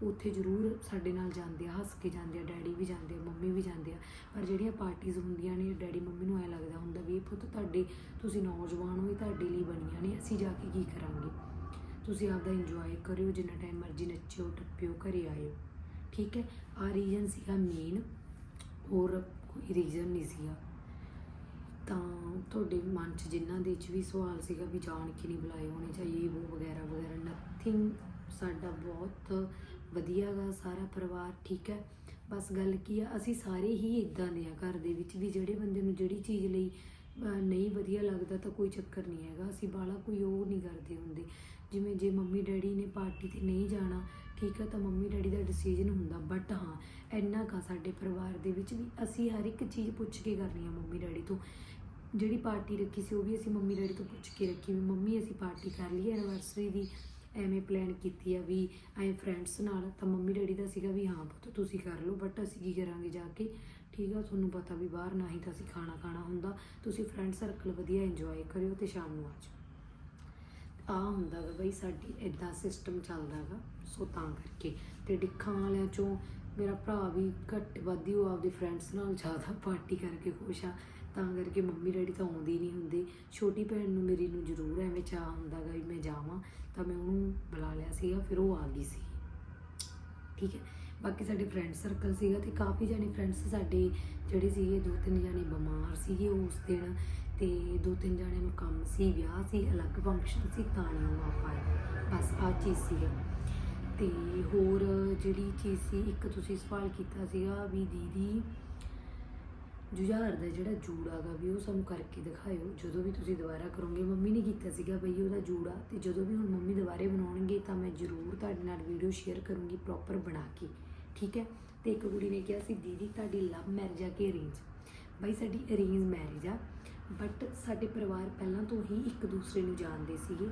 ਉੱਥੇ ਜ਼ਰੂਰ ਸਾਡੇ ਨਾਲ ਜਾਂਦੇ ਆ, ਹੱਸ ਕੇ ਜਾਂਦੇ ਆ, ਡੈਡੀ ਵੀ ਜਾਂਦੇ ਆ, ਮੰਮੀ ਵੀ ਜਾਂਦੇ ਆ। ਪਰ ਜਿਹੜੀਆਂ ਪਾਰਟੀਆਂ ਹੁੰਦੀਆਂ ਨੇ, ਡੈਡੀ ਮੰਮੀ ਨੂੰ ਐ ਲੱਗਦਾ ਹੁੰਦਾ ਵੀ ਇਹ ਪੁੱਤ ਤੁਹਾਡੇ, ਤੁਸੀਂ ਨੌਜਵਾਨ ਹੋ, ਇਹ ਤੁਹਾਡੇ ਲਈ ਬਣੀਆਂ ਨੇ, ਅਸੀਂ ਜਾ ਕੇ ਕੀ ਕਰਾਂਗੇ? ਤੁਸੀਂ ਆਪਦਾ ਇੰਜੋਏ ਕਰਿਓ, ਜਿੰਨਾ ਟਾਈਮ ਮਰਜ਼ੀ ਨੱਚਿਓ, ਟੱਪਿਓ, ਘਰੇ ਆਇਓ। ਠੀਕ ਹੈ? ਆ ਰੀਜਨ ਸੀਗਾ ਮੇਨ ਹੋਰ ਕੋਈ ਰੀਜ਼ਨ ਨਹੀਂ ਸੀਗਾ। ਤਾਂ ਤੁਹਾਡੇ ਮਨ 'ਚ ਜਿਨ੍ਹਾਂ ਦੇ 'ਚ ਵੀ ਸਵਾਲ ਸੀਗਾ ਵੀ ਜਾਣ ਕੇ ਨਹੀਂ ਬੁਲਾਏ ਹੋਣੇ ਚਾਹੀਏ ਉਹ ਵਗੈਰਾ ਵਗੈਰਾ ਨਥਿੰਗ ਸਾਡਾ ਬਹੁਤ ਵਧੀਆ ਗਾ ਸਾਰਾ ਪਰਿਵਾਰ, ਠੀਕ ਹੈ। ਬਸ ਗੱਲ ਕੀ ਆ, ਅਸੀਂ ਸਾਰੇ ਹੀ ਇਦਾਂ ਦੇ ਆ ਘਰ ਦੇ ਵਿੱਚ ਵੀ ਜਿਹੜੇ ਬੰਦੇ ਨੂੰ ਜਿਹੜੀ ਚੀਜ਼ ਲਈ ਨਹੀਂ ਵਧੀਆ ਲੱਗਦਾ ਤਾਂ ਕੋਈ ਚੱਕਰ ਨਹੀਂ ਹੈਗਾ। ਅਸੀਂ ਬਾਲਾ ਕੋਈ ਉਹ ਨਹੀਂ ਕਰਦੇ ਹੁੰਦੇ। ਜਿਵੇਂ ਜੇ ਮੰਮੀ ਡੈਡੀ ਨੇ ਪਾਰਟੀ ਤੇ ਨਹੀਂ ਜਾਣਾ ਠੀਕ ਹੈ ਤਾਂ ਮੰਮੀ ਡੈਡੀ ਦਾ ਡਿਸੀਜਨ ਹੁੰਦਾ ਬਟ ਹਾਂ, ਇੰਨਾ ਕਾ ਸਾਡੇ ਪਰਿਵਾਰ ਦੇ ਵਿੱਚ ਵੀ ਅਸੀਂ ਹਰ ਇੱਕ ਚੀਜ਼ ਪੁੱਛ ਕੇ ਕਰਨੀ ਆ ਮੰਮੀ ਡੈਡੀ ਤੋਂ। ਜਿਹੜੀ ਪਾਰਟੀ ਰੱਖੀ ਸੀ ਉਹ ਵੀ ਅਸੀਂ ਮੰਮੀ ਡੈਡੀ ਤੋਂ ਪੁੱਛ ਕੇ ਰੱਖੀ ਵੀ ਮੰਮੀ ਅਸੀਂ ਪਾਰਟੀ ਕਰ ਲਈ ਐਨੀਵਰਸਰੀ ਦੀ, ਐਵੇਂ ਪਲਾਨ ਕੀਤੀ ਆ ਵੀ ਐ ਫਰੈਂਡਸ ਨਾਲ, ਤਾਂ ਮੰਮੀ ਡੈਡੀ ਦਾ ਸੀਗਾ ਵੀ ਹਾਂ ਪੁੱਤ ਤੁਸੀਂ ਕਰ ਲਓ ਬਟ ਅਸੀਂ ਕੀ ਕਰਾਂਗੇ ਜਾ ਕੇ? ਠੀਕ ਆ, ਤੁਹਾਨੂੰ ਪਤਾ ਵੀ ਬਾਹਰ ਨਾ ਹੀ ਤਾਂ ਅਸੀਂ ਖਾਣਾ ਖਾਣਾ ਹੁੰਦਾ, ਤੁਸੀਂ ਫਰੈਂਡ ਸਰਕਲ ਵਧੀਆ ਇੰਜੋਏ ਕਰਿਓ ਤੇ ਸ਼ਾਮ ਨੂੰ ਆ ਜਾਓ। ਆ ਹੁੰਦਾ ਗਾ ਬਈ ਸਾਡੀ ਇਦਾਂ ਸਿਸਟਮ ਚੱਲਦਾ ਗਾ, ਸੋ ਤਾਂ ਕਰਕੇ। ਤੇ ਡਿੱਖਾਂ ਵਾਲਿਆਂ ਚੋਂ ਮੇਰਾ ਭਰਾ ਵੀ ਘੱਟ ਵੱਧੀ ਉਹ ਆਪਦੇ ਫਰੈਂਡਸ ਨਾਲ ਜ਼ਿਆਦਾ ਪਾਰਟੀ ਕਰਕੇ ਖੁਸ਼ ਆ। ਤਾਂ ਕਰਕੇ ਮੰਮੀ ਡੈਡੀ ਤਾਂ ਆਉਂਦੇ ਨਹੀਂ ਹੁੰਦੇ। ਛੋਟੀ ਭੈਣ ਨੂੰ ਮੇਰੀ ਨੂੰ ਜ਼ਰੂਰ ਐਵੇਂ ਚਾਹ ਹੁੰਦਾ ਗਾ ਵੀ ਮੈਂ ਜਾਵਾਂ, ਤਾਂ ਮੈਂ ਉਹਨੂੰ ਬੁਲਾ ਲਿਆ ਸੀਗਾ, ਫਿਰ ਉਹ ਆ ਗਈ ਸੀ। ਠੀਕ ਹੈ। ਬਾਕੀ ਸਾਡੇ ਫਰੈਂਡ ਸਰਕਲ ਸੀਗਾ ਤੇ ਕਾਫੀ ਜਾਣੇ ਫਰੈਂਡਸ ਸਾਡੇ ਜਿਹੜੇ ਸੀਗੇ, ਦੋ ਤਿੰਨ ਜਾਣੇ ਬਿਮਾਰ ਸੀਗੇ ਉਸ ਦਿਨ। ਤੇ ਦੋ ਤਿੰਨ ਜਾਣਿਆਂ ਨੂੰ ਕੰਮ ਸੀ, ਵਿਆਹ ਸੀ, ਅਲੱਗ ਫੰਕਸ਼ਨ ਸੀ ਤਾਂ ਨਹੀਂ ਉਹ ਆ ਪਾਏ ਬਸ ਆ ਚੀਜ਼ ਸੀਗਾ ਤੇ ਹੋਰ ਜਿਹੜੀ ਚੀਜ਼ ਸੀ, ਇੱਕ ਤੁਸੀਂ ਸਵਾਲ ਕੀਤਾ ਸੀਗਾ ਵੀ ਦੀਦੀ, ਜੁਝਾਰ ਦਾ ਜਿਹੜਾ ਜੂੜਾ ਗਾ ਵੀ ਉਹ ਸਾਨੂੰ ਕਰਕੇ ਦਿਖਾਇਓ। ਜਦੋਂ ਵੀ ਤੁਸੀਂ ਦੁਬਾਰਾ ਕਰੋਗੇ, ਮੰਮੀ ਨੇ ਕੀਤਾ ਸੀਗਾ ਬਈ ਉਹਦਾ ਜੂੜਾ। ਤੇ ਜਦੋਂ ਵੀ ਹੁਣ ਮੰਮੀ ਦੁਬਾਰੇ ਬਣਾਉਣਗੇ, ਤਾਂ ਮੈਂ ਜ਼ਰੂਰ ਤੁਹਾਡੇ ਨਾਲ ਵੀਡੀਓ ਸ਼ੇਅਰ ਕਰੂੰਗੀ ਪ੍ਰੋਪਰ ਬਣਾ ਕੇ। ਠੀਕ ਹੈ? ਤੇ ਇੱਕ ਕੁੜੀ ਨੇ ਕਿਹਾ ਸੀ, ਦੀਦੀ, ਤੁਹਾਡੀ ਲਵ ਮੈਰਿਜ ਆ ਕਿ ਅਰੇਂਜ ਬਈ ਸਾਡੀ ਅਰੇਂਜ ਮੈਰਿਜ ਆ। ਬਟ ਸਾਡੇ ਪਰਿਵਾਰ ਪਹਿਲਾਂ ਤੋਂ ਹੀ ਇੱਕ ਦੂਸਰੇ ਨੂੰ ਜਾਣਦੇ ਸੀਗੇ।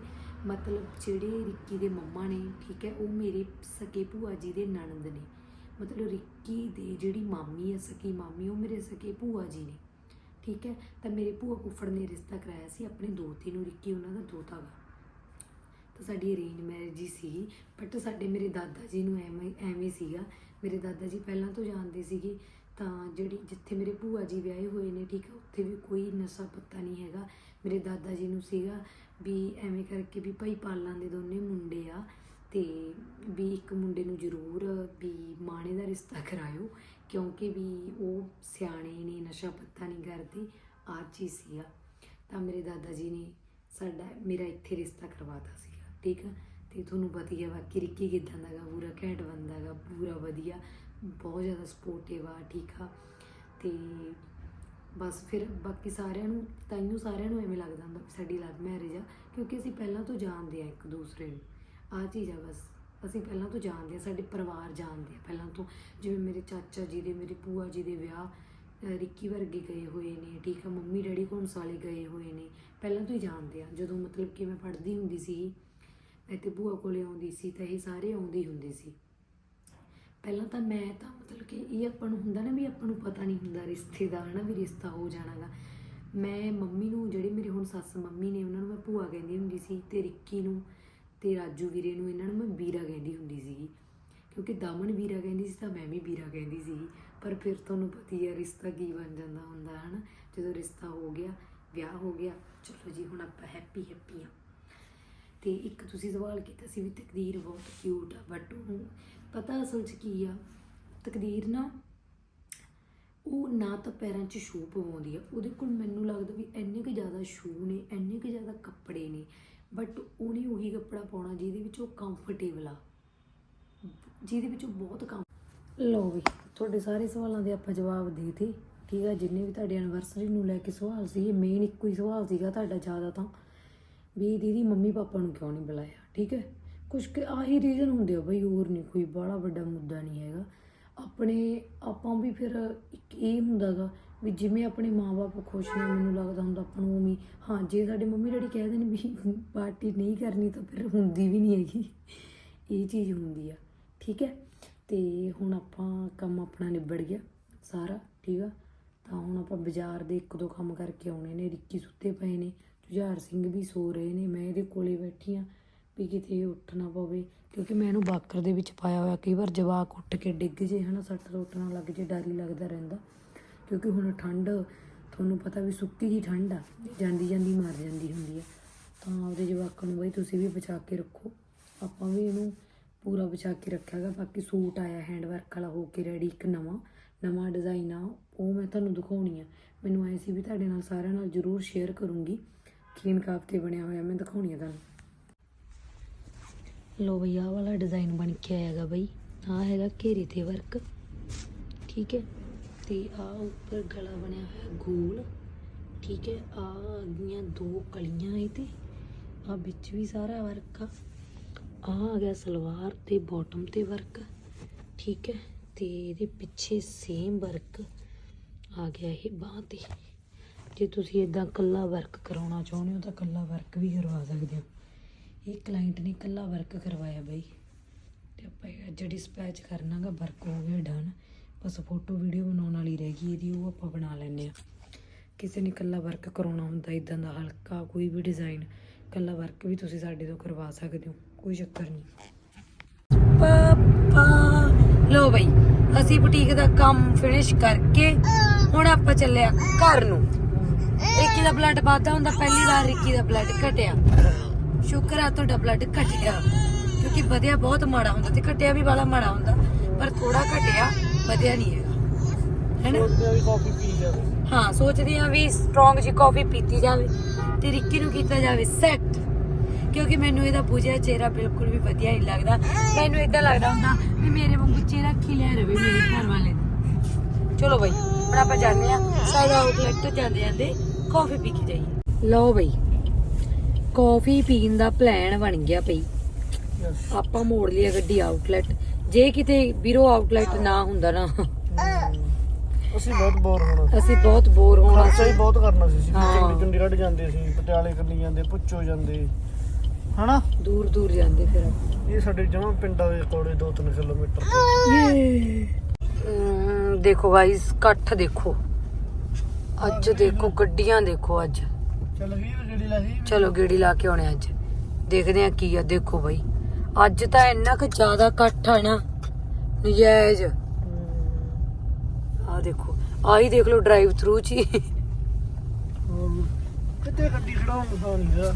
ਮਤਲਬ ਜਿਹੜੇ ਰਿੱਕੀ ਦੇ ਮੰਮਾ ਨੇ, ਠੀਕ ਹੈ, ਉਹ ਮੇਰੇ ਸਕੇ ਭੂਆ ਜੀ ਦੇ ਨਣਦ ਨੇ। ਮਤਲਬ ਰਿੱਕੀ ਦੇ ਜਿਹੜੀ ਮਾਮੀ ਹੈ, ਸਕੀ ਮਾਮੀ, ਉਹ ਮੇਰੇ ਸਕੇ ਭੂਆ ਜੀ ਨੇ। ਠੀਕ ਹੈ, ਤਾਂ ਮੇਰੇ ਭੂਆ ਫੁੱਫੜ ਨੇ ਰਿਸ਼ਤਾ ਕਰਾਇਆ ਸੀ ਆਪਣੇ ਦੋਤੀ ਨੂੰ, ਰਿੱਕੀ ਉਹਨਾਂ ਦਾ ਦੋਤਾ ਵਾ। ਤਾਂ ਸਾਡੀ ਅਰੇਂਜ ਮੈਰਿਜ ਹੀ ਸੀ ਬਟ ਸਾਡੇ ਮੇਰੇ ਦਾਦਾ ਜੀ ਨੂੰ ਐਵੇਂ ਐਵੇਂ ਸੀਗਾ। ਮੇਰੇ ਦਾਦਾ ਜੀ ਪਹਿਲਾਂ ਤੋਂ ਜਾਣਦੇ ਸੀਗੇ ਤਾਂ ਜਿਹੜੀ ਜਿੱਥੇ ਮੇਰੇ ਭੂਆ ਜੀ ਵਿਆਹੇ ਹੋਏ ਨੇ, ਠੀਕ ਹੈ, ਉੱਥੇ ਵੀ ਕੋਈ ਨਸ਼ਾ ਪੱਤਾ ਨਹੀਂ ਹੈਗਾ। ਮੇਰੇ ਦਾਦਾ ਜੀ ਨੂੰ ਸੀਗਾ ਵੀ ਐਵੇਂ ਕਰਕੇ ਵੀ ਭਾਈ ਪਾਲਾਂ ਦੇ ਦੋਨੇ ਮੁੰਡੇ ਆ ਤੇ ਵੀ ਇੱਕ ਮੁੰਡੇ ਨੂੰ ਜ਼ਰੂਰ ਵੀ ਮਾਣੇ ਦਾ ਰਿਸ਼ਤਾ ਕਰਾਇਓ, ਕਿਉਂਕਿ ਵੀ ਉਹ ਸਿਆਣੇ ਨੇ, ਨਸ਼ਾ ਪੱਤਾ ਨਹੀਂ ਕਰਦੇ ਆ ਚੀਜ਼ ਸੀਗਾ ਤਾਂ ਮੇਰੇ ਦਾਦਾ ਜੀ ਨੇ ਸਾਡਾ, ਮੇਰਾ ਇੱਥੇ ਰਿਸ਼ਤਾ ਕਰਵਾਤਾ ਸੀਗਾ, ਠੀਕ ਆ। ਤੇ ਤੁਹਾਨੂੰ ਪਤਾ ਹੀ ਆ, ਬਾਕੀ ਰਿੱਕੀ ਕਿਦਾਂ ਦਾ ਗਾ, ਪੂਰਾ ਘੈਂਟ ਬੰਦਾ ਗਾ, ਪੂਰਾ ਵਧੀਆ। ਬਹੁਤ ਜ਼ਿਆਦਾ ਸਪੋਰਟਿਵ ਆ, ਠੀਕ ਆ। ਤੇ ਬਸ ਫਿਰ ਬਾਕੀ ਸਾਰਿਆਂ ਨੂੰ ਤਾਈਓ ਸਾਰਿਆਂ ਨੂੰ ਐਵੇਂ ਲੱਗਦਾ ਹੁੰਦਾ ਸਾਡੀ ਲਵ ਮੈਰਿਜ ਆ, ਕਿਉਂਕਿ ਅਸੀਂ ਪਹਿਲਾਂ ਤੋਂ ਜਾਣਦੇ ਆ ਇੱਕ ਦੂਸਰੇ ਨੂੰ। ਆਹ ਚੀਜ਼ ਆ ਬਸ। ਅਸੀਂ ਪਹਿਲਾਂ ਤੋਂ ਜਾਣਦੇ ਆ, ਸਾਡੇ ਪਰਿਵਾਰ ਜਾਣਦੇ ਆ ਪਹਿਲਾਂ ਤੋਂ। ਜਿਵੇਂ ਮੇਰੇ ਚਾਚਾ ਜੀ ਦੇ, ਮੇਰੇ ਭੂਆ ਜੀ ਦੇ ਵਿਆਹ, ਅਹ ਰਿੱਕੀ ਵਰਗੇ ਗਏ ਹੋਏ ਨੇ, ਠੀਕ ਆ। ਮੰਮੀ ਡੈਡੀ ਘੋਂਸ ਵਾਲੇ ਗਏ ਹੋਏ ਨੇ, ਪਹਿਲਾਂ ਤੋਂ ਹੀ ਜਾਣਦੇ ਆ। ਜਦੋਂ ਮਤਲਬ ਕਿ ਮੈਂ ਪੜ੍ਹਦੀ ਹੁੰਦੀ ਸੀ ਮੈਂ ਤੇ ਭੂਆ ਕੋਲੇ ਆਉਂਦੀ ਸੀ, ਤਾਂ ਇਹ ਸਾਰੇ ਆਉਂਦੇ ਹੀ ਹੁੰਦੇ ਸੀ। ਪਹਿਲਾਂ ਤਾਂ ਮੈਂ ਤਾਂ ਮਤਲਬ ਕਿ ਇਹ ਆਪਾਂ ਨੂੰ ਹੁੰਦਾ ਨਾ ਵੀ ਆਪਾਂ ਨੂੰ ਪਤਾ ਨਹੀਂ ਹੁੰਦਾ ਰਿਸ਼ਤੇ ਦਾ, ਹਨਾ ਵੀ ਰਿਸ਼ਤਾ ਹੋ ਜਾਣਾਗਾ। ਮੈਂ ਮੰਮੀ ਨੂੰ, ਜਿਹੜੇ ਮੇਰੇ ਹੁਣ ਸੱਸ ਮੰਮੀ ਨੇ, ਉਹਨਾਂ ਨੂੰ ਮੈਂ ਭੂਆ ਕਹਿੰਦੀ ਹੁੰਦੀ ਸੀ ਤੇ ਰਿੱਕੀ ਨੂੰ ਤੇ ਰਾਜੂ ਵੀਰੇ ਨੂੰ, ਇਹਨਾਂ ਨੂੰ ਮੈਂ ਵੀਰਾ ਕਹਿੰਦੀ ਹੁੰਦੀ ਸੀਗੀ। ਕਿਉਂਕਿ ਦਾਮਨ ਵੀਰਾ ਕਹਿੰਦੀ ਸੀ ਤਾਂ ਮੈਂ ਵੀ ਵੀਰਾ ਕਹਿੰਦੀ ਸੀ ਪਰ ਫਿਰ ਤੁਹਾਨੂੰ ਪਤਾ ਹੀ ਹੈ ਰਿਸ਼ਤਾ ਕੀ ਬਣ ਜਾਂਦਾ ਹੁੰਦਾ, ਹਨਾ? ਜਦੋਂ ਰਿਸ਼ਤਾ ਹੋ ਗਿਆ, ਵਿਆਹ ਹੋ ਗਿਆ, ਚਲੋ ਜੀ, ਹੁਣ ਆਪਾਂ ਹੈਪੀ ਹੈਪੀ ਆ। ਤੇ ਇੱਕ ਤੁਸੀਂ ਸਵਾਲ ਕੀਤਾ ਸੀ ਵੀ ਤਕਦੀਰ ਬਹੁਤ ਕਿਊਟ ਆ ਬਟ ਉਹਨੂੰ ਪਤਾ ਅਸਲ 'ਚ ਕੀ ਆ? ਤਕਦੀਰ ਨਾ ਉਹ ਨਾ ਤਾਂ ਪੈਰਾਂ 'ਚ ਸ਼ੂ ਪਵਾਉਂਦੀ ਆ। ਉਹਦੇ ਕੋਲ ਮੈਨੂੰ ਲੱਗਦਾ ਵੀ ਇੰਨੇ ਕੁ ਜ਼ਿਆਦਾ ਸ਼ੂ ਨੇ, ਇੰਨੇ ਕੁ ਜ਼ਿਆਦਾ ਕੱਪੜੇ ਨੇ ਬਟ ਉਹਨੇ ਉਹੀ ਕੱਪੜਾ ਪਾਉਣਾ ਜਿਹਦੇ ਵਿੱਚ ਉਹ ਕੰਫਰਟੇਬਲ ਆ। ਜਿਹਦੇ ਵਿੱਚ ਉਹ ਬਹੁਤ ਕੰਮ ਲਓ ਵੀ, ਤੁਹਾਡੇ ਸਾਰੇ ਸਵਾਲਾਂ ਦੇ ਆਪਾਂ ਜਵਾਬ ਦੇ ਤੇ ਠੀਕ ਆ, ਜਿੰਨੇ ਵੀ ਤੁਹਾਡੇ ਐਨਵਰਸਰੀ ਨੂੰ ਲੈ ਕੇ ਸਵਾਲ ਸੀ ਮੇਨ ਇੱਕੋ ਹੀ ਸਵਾਲ ਸੀਗਾ ਤੁਹਾਡਾ ਜ਼ਿਆਦਾ ਤਾਂ, ਵੀ ਦੀਦੀ ਮੰਮੀ ਪਾਪਾ ਨੂੰ ਕਿਉਂ ਨਹੀਂ ਬੁਲਾਇਆ? ਠੀਕ ਹੈ? ਕੁਝ ਕਿ ਆਹੀ ਰੀਜ਼ਨ ਹੁੰਦੇ ਆ ਬਈ ਹੋਰ ਨਹੀਂ ਕੋਈ ਬੜਾ ਵੱਡਾ ਮੁੱਦਾ ਨਹੀਂ ਹੈਗਾ। ਆਪਣੇ, ਆਪਾਂ ਵੀ ਫਿਰ ਇੱਕ ਇਹ ਹੁੰਦਾਗਾ ਵੀ ਜਿਵੇਂ ਆਪਣੇ ਮਾਪੇ ਖੁਸ਼ ਨੇ, ਮੈਨੂੰ ਲੱਗਦਾ ਹੁੰਦਾ ਆਪਾਂ ਨੂੰ ਉਵੇਂ ਹਾਂ। ਜੇ ਸਾਡੇ ਮੰਮੀ ਡੈਡੀ ਕਹਿ ਦੇਣ ਵੀ ਪਾਰਟੀ ਨਹੀਂ ਕਰਨੀ ਤਾਂ ਫਿਰ ਹੁੰਦੀ ਵੀ ਨਹੀਂ ਹੈਗੀ। ਇਹ ਚੀਜ਼ ਹੁੰਦੀ ਆ, ਠੀਕ ਹੈ? ਤੇ ਹੁਣ ਆਪਾਂ ਕੰਮ ਆਪਣਾ ਨਿਬੜ ਗਿਆ ਸਾਰਾ, ਠੀਕ ਆ? ਤਾਂ ਹੁਣ ਆਪਾਂ ਬਾਜ਼ਾਰ ਦੇ ਇੱਕ ਦੋ ਕੰਮ ਕਰਕੇ ਆਉਣੇ ਨੇ। ਰਿੱਕੀ ਸੁੱਤੇ ਪਏ ਨੇ, ਜੁਝਾਰ ਸਿੰਘ ਵੀ ਸੋ ਰਹੇ ਨੇ, ਮੈਂ ਇਹਦੇ ਕੋਲੇ ਬੈਠੀ ਆ। ਵੀ ਕਿਤੇ ਉੱਠਣਾ ਪਵੇ, ਕਿਉਂਕਿ ਮੈਂ ਇਹਨੂੰ ਬਾਕਰ ਦੇ ਵਿੱਚ ਪਾਇਆ ਹੋਇਆ, ਕਈ ਵਾਰ ਜਵਾਕ ਉੱਠ ਕੇ ਡਿੱਗ ਜੇ, ਹਨਾ, ਸੱਟ ਰੋਟ ਨਾ ਲੱਗ ਜੇ, ਡਰ ਹੀ ਲੱਗਦਾ ਰਹਿੰਦਾ। ਕਿਉਂਕਿ ਹੁਣ ਠੰਡ, ਤੁਹਾਨੂੰ ਪਤਾ ਵੀ ਸੁੱਕੀ ਹੀ ਠੰਡ ਆ, ਜਾਂਦੀ ਜਾਂਦੀ ਮਰ ਜਾਂਦੀ ਹੁੰਦੀ ਆ। ਤਾਂ ਆਪਦੇ ਜਵਾਕਾਂ ਨੂੰ ਬਈ ਤੁਸੀਂ ਵੀ ਬਚਾ ਕੇ ਰੱਖੋ। ਆਪਾਂ ਵੀ ਇਹਨੂੰ ਪੂਰਾ ਬਚਾ ਕੇ ਰੱਖਿਆਗਾ, ਬਾਕੀ ਸੂਟ ਆਇਆ ਹੈਂਡ ਵਰਕ ਵਾਲਾ ਹੋ ਕੇ ਰੈਡੀ ਇੱਕ ਨਵਾਂ ਨਵਾਂ ਡਿਜ਼ਾਈਨ ਆ, ਉਹ ਮੈਂ ਤੁਹਾਨੂੰ ਦਿਖਾਉਣੀ ਆ। ਮੈਨੂੰ ਐ ਸੀ ਵੀ ਤੁਹਾਡੇ ਨਾਲ ਸਾਰਿਆਂ ਨਾਲ ਜ਼ਰੂਰ ਸ਼ੇਅਰ ਕਰੂੰਗੀ ਕੀਨ ਕਾਫ ਤੇ ਬਣਿਆ ਹੋਇਆ, ਮੈਂ ਦਿਖਾਉਣੀ ਆ ਤੁਹਾਨੂੰ। ਲੋ ਬਈ ਆਹ ਵਾਲਾ ਡਿਜ਼ਾਈਨ ਬਣ ਕੇ ਆਇਆਗਾ ਬਈ। ਆਹ ਹੈਗਾ ਘੇਰੇ ਤੇ ਵਰਕ ਠੀਕ ਹੈ? ਤੇ ਆ ਉੱਪਰ ਗਲਾ ਬਣਿਆ ਹੋਇਆ ਗੋਲ। ਠੀਕ ਹੈ? ਆ ਗਈਆਂ ਦੋ ਕਲੀਆਂ ਇਹ ਤੇ। ਆ ਵਿੱਚ ਵੀ ਸਾਰਾ ਵਰਕ ਆ। ਆ ਆ ਗਿਆ ਸਲਵਾਰ ਤੇ ਬਾਟਮ ਤੇ ਵਰਕ ਠੀਕ ਹੈ? ਤੇ ਇਹਦੇ ਪਿੱਛੇ ਸੇਮ ਵਰਕ ਆ ਗਿਆ ਇਹ ਬਾਂਹ ਤੇ। ਜੇ ਤੁਸੀਂ ਇਦਾਂ ਕੱਲਾ ਵਰਕ ਕਰਾਉਣਾ ਚਾਹੁੰਦੇ ਹੋ ਤਾਂ ਕੱਲਾ ਵਰਕ ਵੀ ਕਰਵਾ ਸਕਦੇ ਹੋ। ਇਹ ਕਲਾਇੰਟ ਨੇ ਇਕੱਲਾ ਵਰਕ ਕਰਵਾਇਆ ਬਈ। ਤੇ ਆਪਾਂ ਇਹ ਅੱਜ ਡਿਸਪੈਚ ਕਰਨਾਗਾ ਵਰਕ ਹੋ ਗਿਆ ਡਨ ਬਸ ਫੋਟੋ ਵੀਡੀਓ ਬਣਾਉਣ ਵਾਲੀ ਰਹਿ ਗਈ, ਇਹਦੀ ਉਹ ਆਪਾਂ ਬਣਾ ਲੈਂਦੇ ਆ ਕਿਸੇ ਨੇ ਇਕੱਲਾ ਵਰਕ ਕਰਾਉਣਾ ਹੁੰਦਾ ਇਦਾਂ ਦਾ ਹਲਕਾ ਕੋਈ ਵੀ ਡਿਜ਼ਾਈਨ ਇਕੱਲਾ ਵਰਕ ਵੀ ਤੁਸੀਂ ਸਾਡੇ ਤੋਂ ਕਰਵਾ ਸਕਦੇ ਹੋ, ਕੋਈ ਚੱਕਰ ਨਹੀਂ। ਪਾਪਾ ਲੋ ਬਈ, ਅਸੀਂ ਬੁਟੀਕ ਦਾ ਕੰਮ ਫਿਨਿਸ਼ ਕਰਕੇ ਹੁਣ ਆਪਾਂ ਚੱਲੇ ਆ ਘਰ ਨੂੰ। ਰਿੱਕੀ ਦਾ ਬਲੱਡ ਵਾਧਾ ਹੁੰਦਾ, ਪਹਿਲੀ ਵਾਰ ਰਿੱਕੀ ਦਾ ਬਲੱਡ ਘਟਿਆ। ਸ਼ੁਕਰ ਆ ਤੁਹਾਡਾ ਬਲੱਡ ਘਟਿਆ। ਕਿਉਂਕਿ ਵਧਿਆ ਬਹੁਤ ਮਾੜਾ ਹੁੰਦਾ ਤੇ ਘਟਿਆ ਵੀ ਵਾਲਾ ਮਾੜਾ ਹੁੰਦਾ ਪਰ ਥੋੜਾ ਘਟਿਆ ਵਧਿਆ ਨਹੀਂ ਹੈਗਾ। ਹੈਨਾ? ਸੋਚਦੇ ਵੀ ਕਾਫੀ ਪੀ ਜਾਵੇ। ਹਾਂ ਸੋਚਦੀ ਆ ਵੀ ਸਟਰੋਂਗ ਜੀ ਕਾਫੀ ਪੀਤੀ ਜਾਵੇ ਤੇ ਰਿੱਕੀ ਨੂੰ ਕੀਤਾ ਜਾਵੇ ਸੈੱਟ ਕਿਉਂਕਿ ਮੈਨੂੰ ਇਹਦਾ ਬੁਝਿਆ ਚਿਹਰਾ ਬਿਲਕੁਲ ਵੀ ਵਧੀਆ ਨਹੀਂ ਲੱਗਦਾ। ਮੈਨੂੰ ਇਦਾਂ ਲੱਗਦਾ ਹੁੰਦਾ ਵੀ ਮੇਰੇ ਵਾਂਗੂ ਚਿਹਰਾ ਖਿਲਿਆ ਰਵੇ ਮੇਰੇ ਘਰ ਵਾਲੇ। ਚਲੋ ਬਈ ਹੁਣ ਆਪਾਂ ਜਾਂਦੇ ਆ ਸਾਡਾ ਆਊਟਲੈਟ ਤੋਂ ਜਾਂਦੇ ਜਾਂਦੇ ਕਾਫੀ ਪੀ ਕੇ ਜਾਈਏ। ਲਓ ਬਈ ਕਾਫੀ ਪੀਣ ਦਾ ਪਲਾਨ ਬਣ ਗਿਆ ਪਈ ਆਪਾਂ ਮੋੜ ਲਿਆ ਗੱਡੀ ਆਊਟਲੈਟ ਜੇ ਕਿਤੇ ਵੀਰੋ ਆਊਟਲੈਟ ਨਾ ਹੁੰਦਾ ਨਾ। ਅਸੀਂ ਬਹੁਤ ਬੋਰ ਹੋਣਾ ਅਸੀਂ ਬਹੁਤ ਬੋਰ ਹੋਣਾ ਖਰਚਾ ਹੀ ਬਹੁਤ ਕਰਨਾ ਸੀ ਅਸੀਂ। ਚੰਡੀ ਚੰਡੀਗੜ੍ਹ ਜਾਂਦੇ ਸੀ ਪਟਿਆਲੇ ਕਰਨੀ ਜਾਂਦੇ ਪੁੱਛੋ ਜਾਂਦੇ। ਹਨਾ? ਦੂਰ ਦੂਰ ਜਾਂਦੇ ਫਿਰ ਇਹ ਸਾਡੇ ਜਮਾਂ ਪਿੰਡਾਂ ਦੇ ਕੋਲੇ 2-3 ਕਿਲੋਮੀਟਰ ਤੇ। ਦੇਖੋ ਗਾਇਸ ਇਕੱਠ ਦੇਖੋ। ਅੱਜ ਦੇਖੋ ਗੱਡੀਆਂ ਦੇਖੋ ਅੱਜ। ਚੱਲ ਗਈ ਲਾਹੀ ਚਲੋ ਗੇੜੀ ਲਾ ਕੇ ਆਉਣੇ ਅੱਜ। ਦੇਖਦੇ ਆ ਕੀ ਆ ਦੇਖੋ ਬਾਈ। ਅੱਜ ਤਾਂ ਇੰਨਾ ਕੁ ਜ਼ਿਆਦਾ ਇਕੱਠ ਆ ਨਾ ਨਜਾਇਜ਼। ਆ ਦੇਖੋ ਆਹੀ ਦੇਖ ਲਓ ਡਰਾਈਵ ਥਰੂ ਚ ਹੀ। ਕਿਤੇ ਗੱਡੀ ਖੜਾਉਣ ਨੂੰ ਥਾਂ ਨਹੀਂ ਹੈਗਾ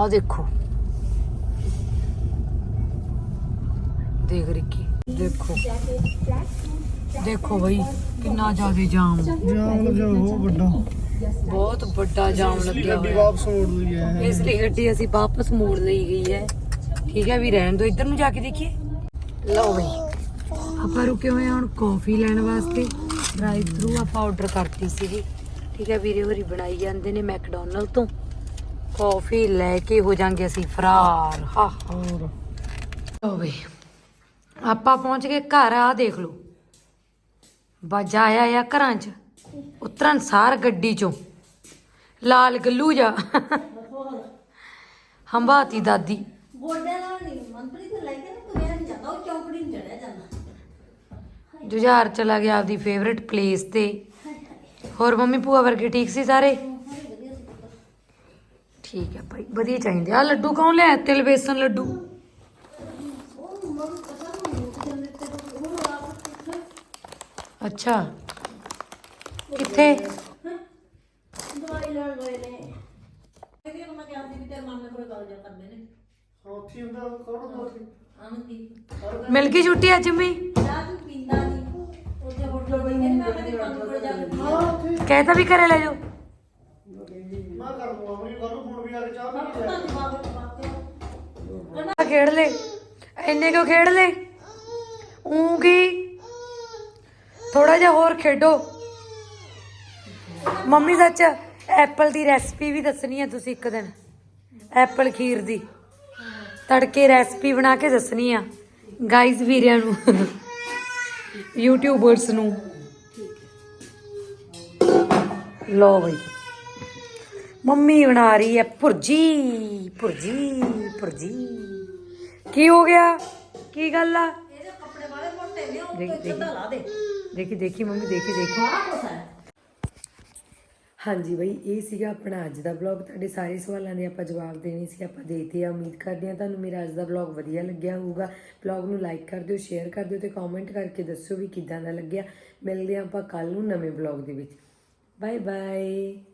ਆ ਦੇਖੋ। ਦੇਖ ਰਿੱਕੀ ਦੇਖੋ। ਦੇਖੋ ਬਈ ਕਿੰਨਾ ਜ਼ਿਆਦਾ ਜਾਮ। ਜਾਮ ਉਹ ਵੱਡਾ। ਬਹੁਤ ਵੱਡਾ ਜਾਮ ਲੱਗਿਆ ਗੱਡੀ ਹੋਇਆ। ਵਾਪਸ ਮੋੜ ਲਈ ਹੈ। ਇਸ ਲਈ ਗੱਡੀ ਅਸੀਂ ਵਾਪਸ ਮੋੜ ਲਈ ਗਈ ਹੈ। ਠੀਕ ਹੈ ਵੀ ਰਹਿਣ ਦੋ ਇੱਧਰ ਨੂੰ ਜਾ ਕੇ ਦੇਖੀਏ। ਲਓ ਬਈ ਆਪਾਂ ਰੁਕੇ ਹੋਏ ਹਾਂ ਹੁਣ ਕਾਫੀ ਲੈਣ ਵਾਸਤੇ। ਡਰਾਈਵ ਥਰੂ ਆਪਾਂ ਆਰਡਰ ਕਰਤੀ ਸੀਗੀ। ਠੀਕ ਹੈ ਵੀਰੇ ਹੋਰੀ ਬਣਾਈ ਜਾਂਦੇ ਨੇ ਮੈਕਡੋਨਲਡ ਤੋਂ। ਕਾਫੀ ਲੈ ਕੇ ਹੋ ਜਾਾਂਗੇ ਅਸੀਂ ਫਰਾਰ। ਹਾ ਹੋਰ। ਹੋਵੇ ਆਪਾਂ ਪਹੁੰਚ ਗਏ ਘਰ ਆ ਦੇਖ ਲਓ। ਬਾਜਾ ਆਇਆ ਆ ਘਰਾਂ 'ਚ। ਉਤਰਨ ਸਾਰ ਗੱਡੀ 'ਚੋਂ। ਲਾਲ ਗੱਲੂ ਜਾ। ਹੰਬਾਤੀ ਦਾਦੀ। ਗੋਡੇ ਨਾਲ ਨਹੀਂ ਮੰਤਰੀ ਤੇ ਲੈ ਕੇ ਨਾ ਤੁਰਿਆ ਨਹੀਂ ਜਾਂਦਾ ਉਹ ਚੌਂਕੜੀ ਨਹੀਂ ਚੜਿਆ ਜਾਂਦਾ। ਜੁਝਾਰ ਚਲਾ ਗਿਆ ਆਪਦੀ ਫੇਵਰਿਟ ਪਲੇਸ ਤੇ। ਹੋਰ ਮੰਮੀ ਭੂਆ ਵਰਗੇ ਠੀਕ ਸੀ ਸਾਰੇ? ਠੀਕ ਹੈ ਭਾਈ ਵਧੀਆ ਚਾਹੀਦੇ। ਆ ਲੱਡੂ ਕੌਣ ਲਿਆ ਤਿਲ ਬੇਸਨ ਲੱਡੂ। ਅੱਛਾ। ਕਿੱਥੇ? ਦਵਾਈ ਲੈਣ ਗਏ ਨੇ। ਇਹ ਮੈਂ ਕਿਹਾ ਸੀ ਵੀ ਤੇਰੇ ਮਾਮੇ ਕੋਲ ਗੱਲ ਜਾ ਕਰਦੇ ਨੇ। ਉੱਥੇ ਹੁੰਦਾ ਕੌਣ ਹੁੰਦਾ ਉੱਥੇ? ਆਨੰਦੀ ਮਿਲ ਗਈ ਛੁੱਟੀ ਅੱਜ ਮੀ ਚਾਹ ਤੂੰ ਪੀਂਦਾ ਨਹੀਂ ਉੱਥੇ ਹੋਟਲ ਬਈ ਕਹਿੰਦੇ ਮੈਂ ਤੇਰੇ ਮਾਮੇ ਕੋਲ ਜਾ ਕੇ ਪੀਂਦਾ। ਹਾਂ ਉੱਥੇ ਕਹਿਤਾ ਵੀ ਘਰੇ ਲੈ ਜਾਓ। ਮੈਂ ਕਰ ਦੂੰਗਾ ਆਪਣੀ ਗੱਲ ਨੂੰ ਫੋਨ ਵੀ ਆ ਕੇ ਚਾਹ ਪੀ ਕੇ। ਆ ਖੇਡ ਲੈ। ਇੰਨੇ ਕਿਉਂ ਖੇਡ ਲੈ। ਊਂ ਕੀ? ਥੋੜਾ ਜਿਹਾ ਹੋਰ ਖੇਡੋ। ਮੰਮੀ ਸੱਚ ਐਪਲ ਦੀ ਰੈਸਪੀ ਵੀ ਦੱਸਣੀ ਹੈ ਤੁਸੀਂ ਇੱਕ ਦਿਨ। ਐਪਲ ਖੀਰ ਦੀ। ਤੜਕੇ ਰੈਸਪੀ ਬਣਾ ਕੇ ਦੱਸਣੀ ਆ। ਗਾਈਜ਼ ਵੀਰਿਆਂ ਨੂੰ। ਯੂਟਿਊਬਰਸ ਨੂੰ। ਲੋ ਬਈ। ਮੰਮੀ ਬਣਾ ਰਹੀ ਹੈ ਭੁਰਜੀ ਭੁਰਜੀ ਭੁਰਜੀ। ਕੀ ਹੋ ਗਿਆ? ਕੀ ਗੱਲ ਆ? ਇਹਦੇ ਕੱਪੜੇ ਵਾਲੇ ਮੋਟੇ ਨੇ ਉਹ ਤੋਂ ਲਾ ਦੇ। ਦੇਖੀ ਦੇਖੀ ਮੰਮੀ ਦੇਖੀ ਦੇਖੀ। ਹਾਂਜੀ ਬਈ, ਇਹ ਸੀਗਾ ਆਪਣਾ ਅੱਜ ਦਾ ਵਲੌਗ ਤੁਹਾਡੇ ਸਾਰੇ ਸਵਾਲਾਂ ਦੇ ਆਪਾਂ ਜਵਾਬ ਦੇਣੇ ਸੀ, ਆਪਾਂ ਦੇਤੇ ਆ। ਉਮੀਦ ਕਰਦੇ ਹਾਂ ਤੁਹਾਨੂੰ ਮੇਰਾ ਅੱਜ ਦਾ ਵਲੌਗ ਵਧੀਆ ਲੱਗਿਆ ਹੋਊਗਾ। ਵਲੌਗ ਨੂੰ ਲਾਈਕ ਕਰ ਦਿਓ ਸ਼ੇਅਰ ਕਰ ਦਿਓ ਤੇ ਕਮੈਂਟ ਕਰਕੇ ਦੱਸਿਓ ਵੀ ਕਿੱਦਾਂ ਦਾ ਲੱਗਿਆ। ਮਿਲਦੇ ਹਾਂ ਆਪਾਂ ਕੱਲ ਨੂੰ ਨਵੇਂ ਵਲੌਗ ਦੇ ਵਿੱਚ। Bye bye